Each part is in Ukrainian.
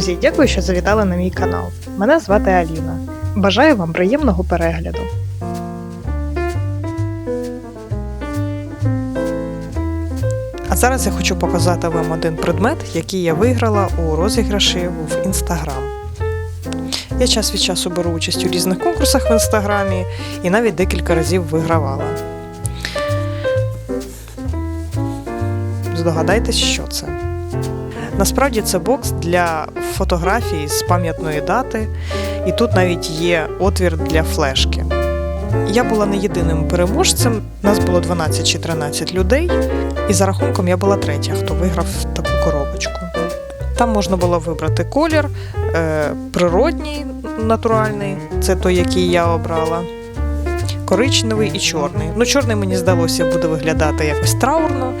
Друзі, дякую, що завітали на мій канал. Мене звати Аліна. Бажаю вам приємного перегляду. А зараз я хочу показати вам один предмет, який я виграла у розіграші в інстаграм. Я час від часу беру участь у різних конкурсах в інстаграмі і навіть декілька разів вигравала. Здогадайтесь, що це. Насправді це бокс для фотографій з пам'ятної дати, і тут навіть є отвір для флешки. Я була не єдиним переможцем, нас було 12 чи 13 людей, і за рахунком я була третя, хто виграв таку коробочку. Там можна було вибрати колір, е, природній, натуральний, це той, який я обрала, коричневий і чорний. Ну, чорний мені здалося буде виглядати якось траурно,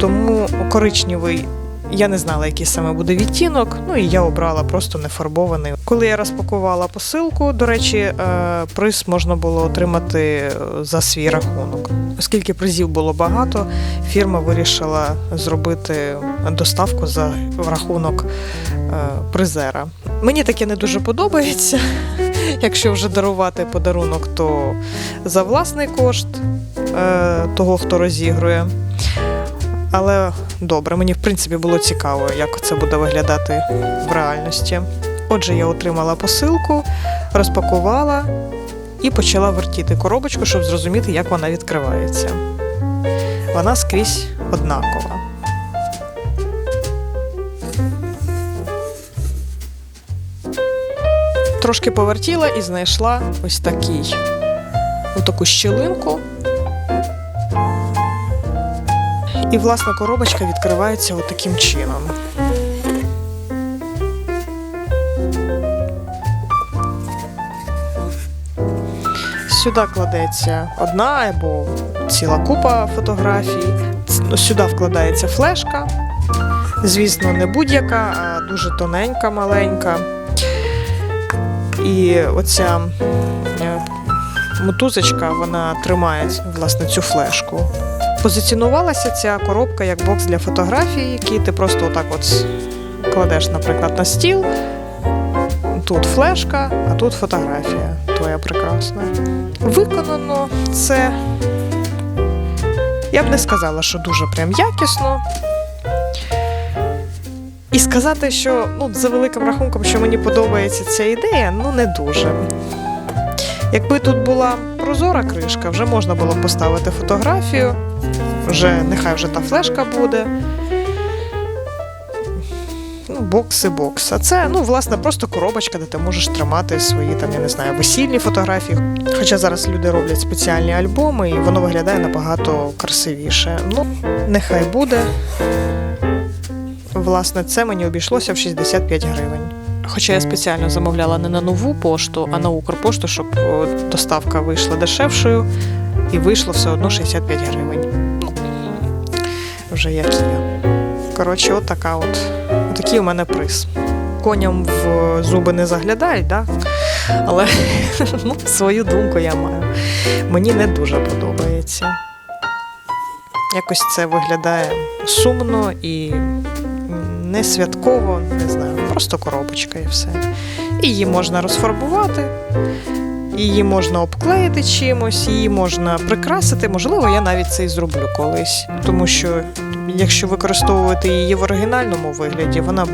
тому коричневий я не знала, який саме буде відтінок, ну і я обрала просто нефарбований. Коли я розпакувала посилку, до речі, е, приз можна було отримати е, за свій рахунок. Оскільки призів було багато, фірма вирішила зробити доставку за рахунок е, призера. Мені таке не дуже подобається. Якщо вже дарувати подарунок, то за власний кошт того, хто розігрує. Але добре, мені в принципі було цікаво, як це буде виглядати в реальності. Отже, я отримала посилку, розпакувала і почала вертіти коробочку, щоб зрозуміти, як вона відкривається. Вона скрізь однакова. Трошки повертіла і знайшла ось такий, таку щілинку. І власна коробочка відкривається от чином. Сюди кладеться одна або ціла купа фотографій. Сюди вкладається флешка. Звісно, не будь-яка, а дуже тоненька, маленька. І оця е, мотузочка, вона тримає власне цю флешку. Позиціонувалася ця коробка як бокс для фотографій, який ти просто отак от кладеш, наприклад, на стіл. Тут флешка, а тут фотографія твоя прекрасна. Виконано це. Я б не сказала, що дуже прям якісно. І сказати, що ну, за великим рахунком, що мені подобається ця ідея, ну не дуже. Якби тут була прозора кришка, вже можна було поставити фотографію, вже нехай вже та флешка буде. Ну, бокс і бокс. А це, ну, власне, просто коробочка, де ти можеш тримати свої там, я не знаю, весільні фотографії. Хоча зараз люди роблять спеціальні альбоми, і воно виглядає набагато красивіше. Ну, нехай буде. Власне, це мені обійшлося в 65 гривень. Хоча я спеціально замовляла не на нову пошту, а на Укрпошту, щоб доставка вийшла дешевшою, і вийшло все одно 65 гривень. Ну, вже як є. Коротше, от така от. Такий у мене приз. Коням в зуби не заглядають, да? але ну, свою думку я маю. Мені не дуже подобається. Якось це виглядає сумно і не святково, не знаю, просто коробочка і все. Її можна розфарбувати, її можна обклеїти чимось, її можна прикрасити. Можливо, я навіть це і зроблю колись. Тому що якщо використовувати її в оригінальному вигляді, вона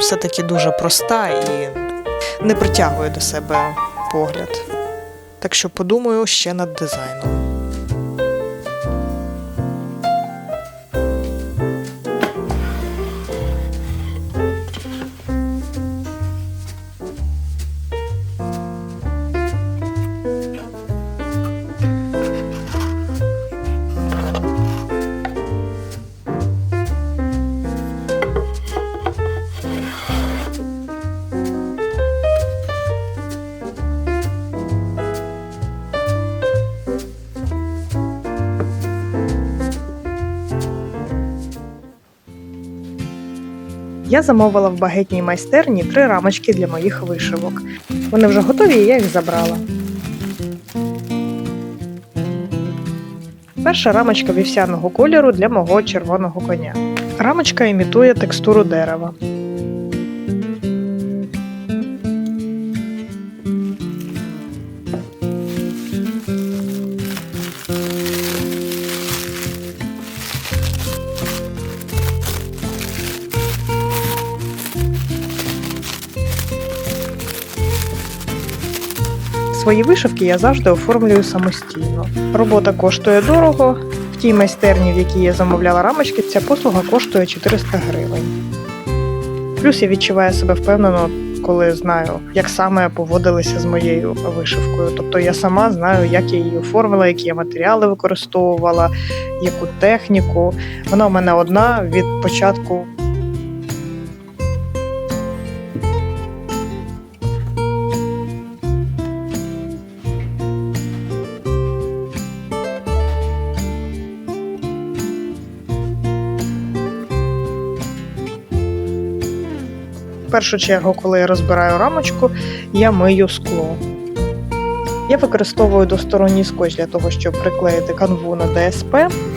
все-таки дуже проста і не притягує до себе погляд. Так що подумаю ще над дизайном. Я замовила в багетній майстерні три рамочки для моїх вишивок. Вони вже готові, і я їх забрала. Перша рамочка вівсяного кольору для мого червоного коня. Рамочка імітує текстуру дерева. Свої вишивки я завжди оформлюю самостійно. Робота коштує дорого. В тій майстерні, в якій я замовляла рамочки, ця послуга коштує 400 гривень. Плюс я відчуваю себе впевнено, коли знаю, як саме поводилися з моєю вишивкою. Тобто я сама знаю, як я її оформила, які я матеріали використовувала, яку техніку. Вона у мене одна від початку. Першу чергу, коли я розбираю рамочку, я мию скло. Я використовую двосторонній скотч для того, щоб приклеїти канву на ДСП.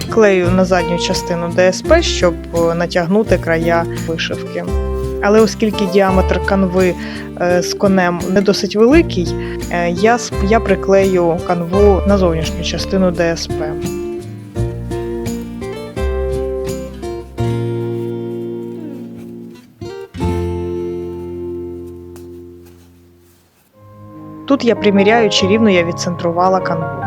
Клею на задню частину ДСП, щоб е, натягнути края вишивки. Але оскільки діаметр канви е, з конем не досить великий, е, я, я приклею канву на зовнішню частину ДСП. Тут я приміряю, чи рівно я відцентрувала канву.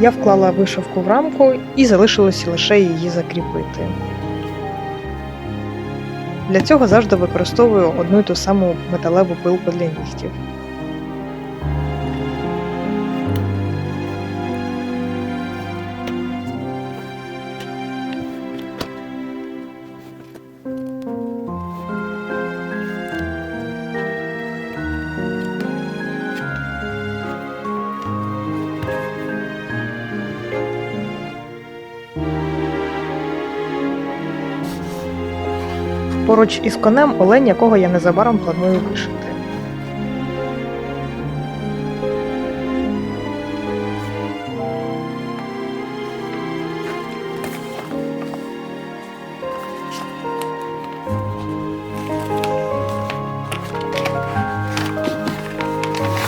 Я вклала вишивку в рамку і залишилося лише її закріпити. Для цього завжди використовую одну й ту саму металеву пилку для нігтів. Поруч із конем олень, якого я незабаром планую вишити.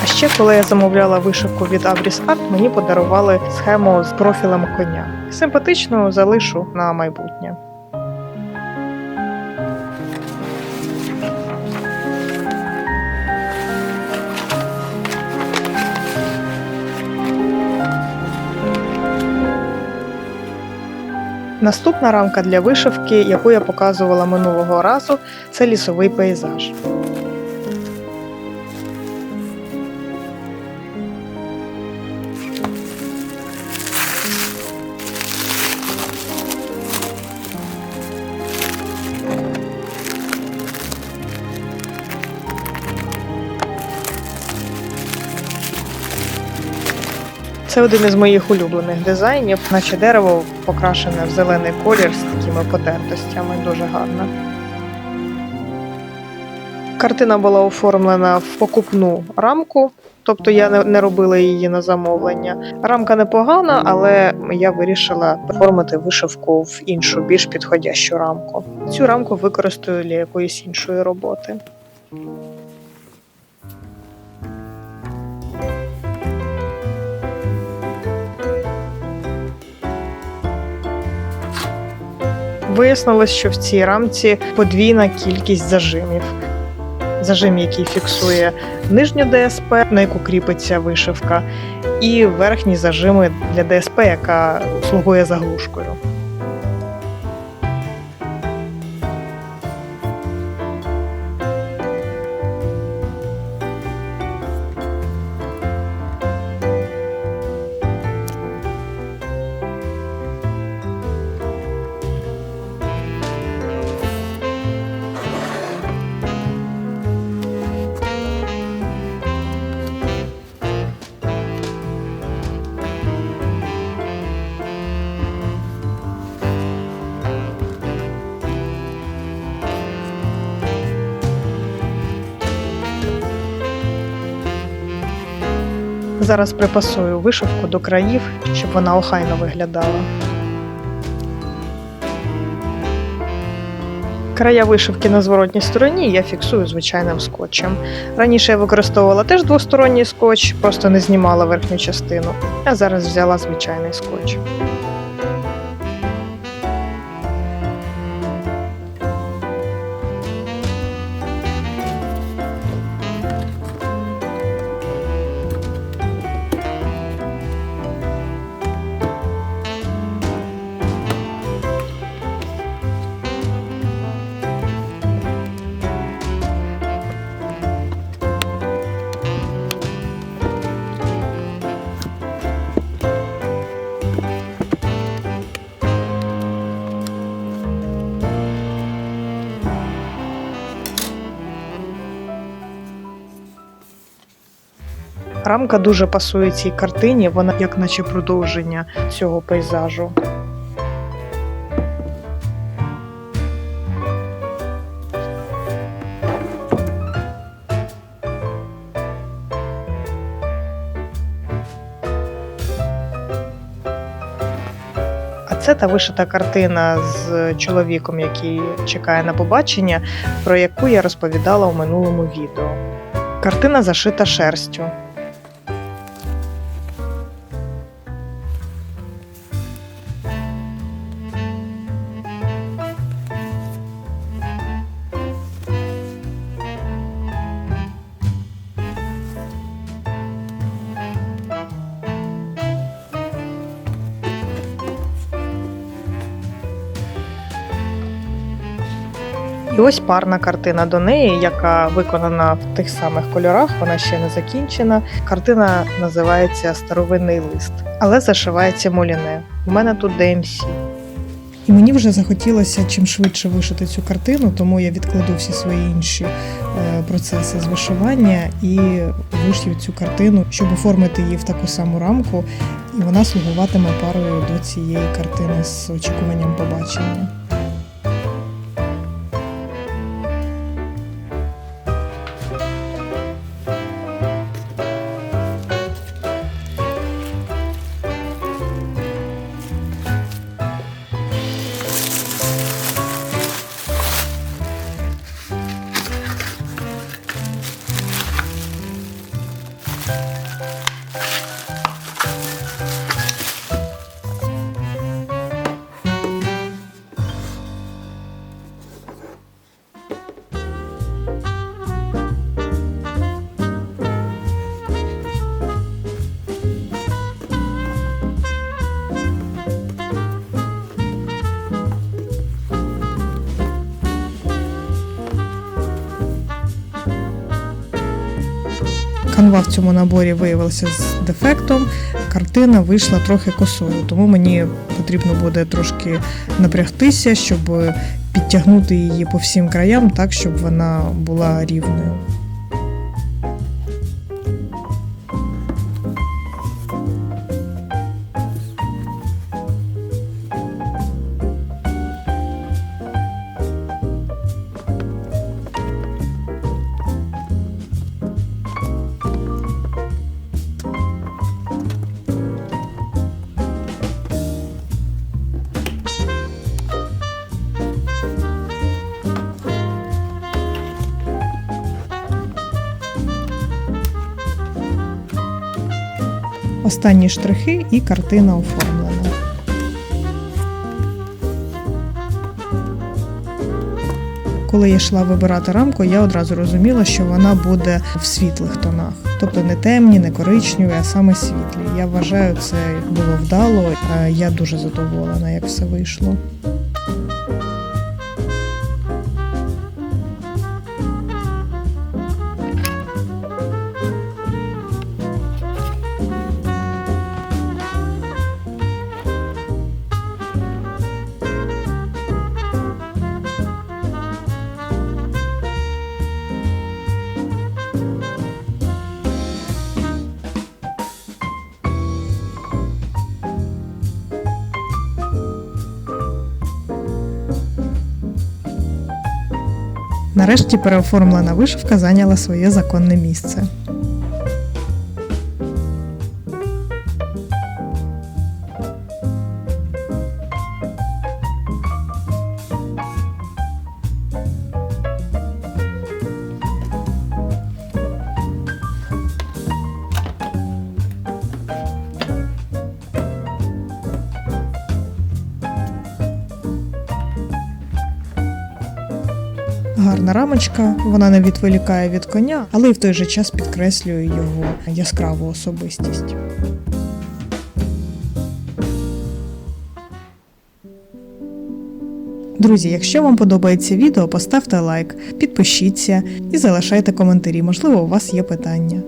А ще, коли я замовляла вишивку від Abris Art, мені подарували схему з профілем коня. Симпатично залишу на майбутнє. Наступна рамка для вишивки, яку я показувала минулого разу, це лісовий пейзаж. Це один із моїх улюблених дизайнів, наче дерево покрашене в зелений колір з такими потертостями, дуже гарно. Картина була оформлена в покупну рамку, тобто я не- робила її на замовлення. Рамка непогана, але я вирішила оформити вишивку в іншу, більш підходящу рамку. Цю рамку використаю для якоїсь іншої роботи. Вияснилось, що в цій рамці подвійна кількість зажимів. Зажим, який фіксує нижню ДСП, на яку кріпиться вишивка, і верхні зажими для ДСП, яка слугує заглушкою. Зараз припасую вишивку до країв, щоб вона охайно виглядала. Края вишивки на зворотній стороні я фіксую звичайним скотчем. Раніше я використовувала теж двосторонній скотч, просто не знімала верхню частину, а зараз взяла звичайний скотч. Рамка дуже пасує цій картині, вона як наче продовження цього пейзажу. Це та вишита картина з чоловіком, який чекає на побачення, про яку я розповідала у минулому відео. Картина зашита шерстю. І ось парна картина до неї, яка виконана в тих самих кольорах, вона ще не закінчена. Картина називається Старовинний лист, але зашивається моліне. У мене тут DMC. І мені вже захотілося чим швидше вишити цю картину, тому я відкладу всі свої інші е, процеси з вишивання і вишью цю картину, щоб оформити її в таку саму рамку, і вона слугуватиме парою до цієї картини з очікуванням побачення. В цьому наборі виявилася з дефектом. Картина вийшла трохи косою, тому мені потрібно буде трошки напрягтися, щоб підтягнути її по всім краям так, щоб вона була рівною. Останні штрихи і картина оформлена. Коли я йшла вибирати рамку, я одразу розуміла, що вона буде в світлих тонах. Тобто не темні, не коричневі, а саме світлі. Я вважаю, це було вдало. Е, Я дуже задоволена, як все вийшло. Нарешті переоформлена вишивка зайняла своє законне місце. Рамочка, вона не відволікає від коня, але й в той же час підкреслює його яскраву особистість. Друзі, якщо вам подобається відео, поставте лайк, підпишіться і залишайте коментарі. Можливо, у вас є питання.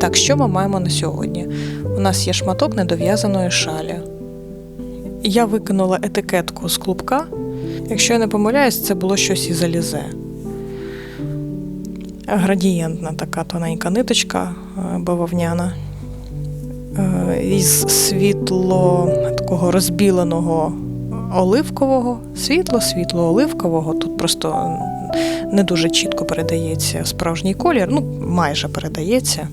Так, що ми маємо на сьогодні? У нас є шматок недов'язаної шалі. Я викинула етикетку з клубка. Якщо я не помиляюсь, це було щось із залізе. Градієнтна така тоненька ниточка е, бавовняна. Е, Із світло такого розбіленого оливкового, світло-світло оливкового. Тут просто не дуже чітко передається справжній колір, ну майже передається.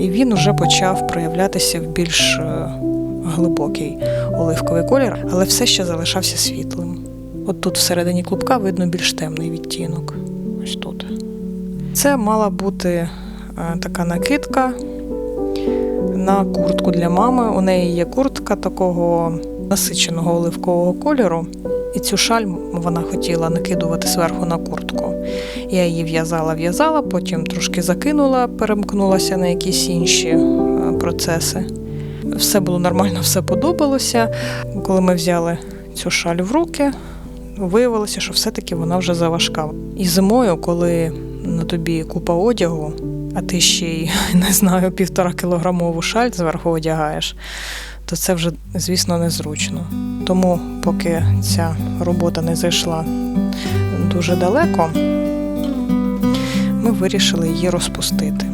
І він уже почав проявлятися в більш е, глибокий оливковий колір, але все ще залишався світлим. От тут всередині клубка видно більш темний відтінок. Ось тут. Це мала бути е, така накидка на куртку для мами. У неї є куртка такого насиченого оливкового кольору. І цю шаль вона хотіла накидувати зверху на куртку. Я її в'язала, в'язала, потім трошки закинула, перемкнулася на якісь інші е, процеси. Все було нормально, все подобалося. Коли ми взяли цю шаль в руки, виявилося, що все-таки вона вже заважка. І зимою, коли на тобі купа одягу, а ти ще й не знаю, півтора кілограмову шаль зверху одягаєш, то це вже, звісно, незручно. Тому, поки ця робота не зайшла дуже далеко, ми вирішили її розпустити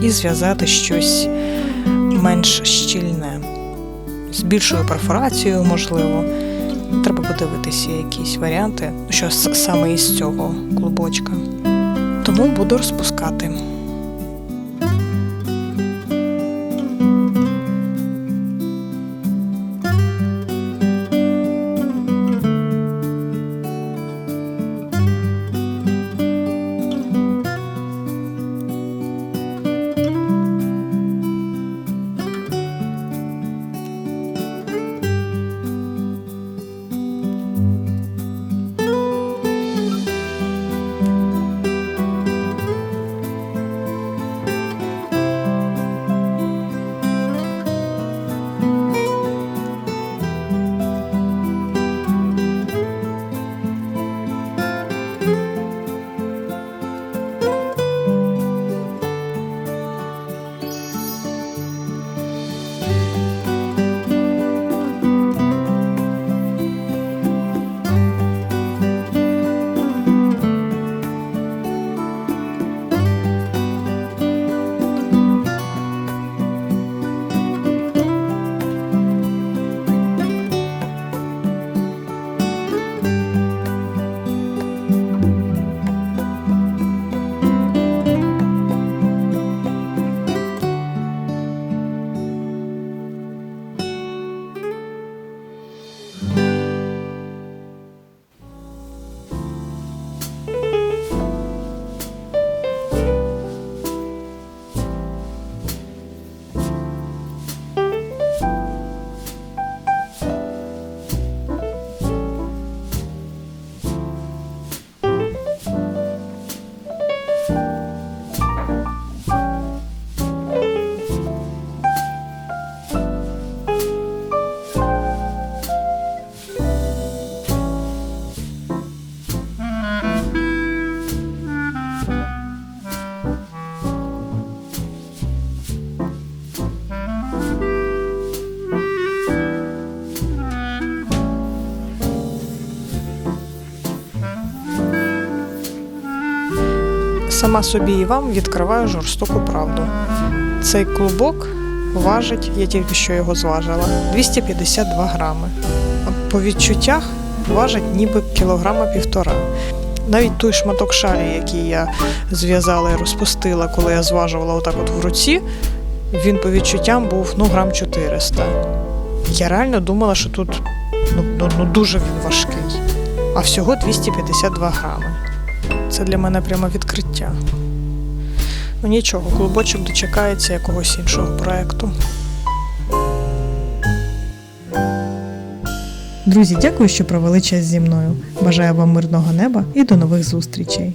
і зв'язати щось менш щільне, з більшою перфорацією, можливо. Треба подивитися якісь варіанти, що саме із цього клубочка. Тому буду розпускати. Сама собі і вам відкриваю жорстоку правду. Цей клубок важить, я тільки що його зважила, 252 грами. По відчуттях важить ніби кілограма півтора. Навіть той шматок шалі, який я зв'язала і розпустила, коли я зважувала отак от в руці, він по відчуттям був ну, грам 400. Я реально думала, що тут ну, ну, ну дуже він важкий. А всього 252 грами. Це для мене прямо відкриття. Ну нічого, клубочок дочекається якогось іншого проекту. Друзі, дякую, що провели час зі мною. Бажаю вам мирного неба і до нових зустрічей.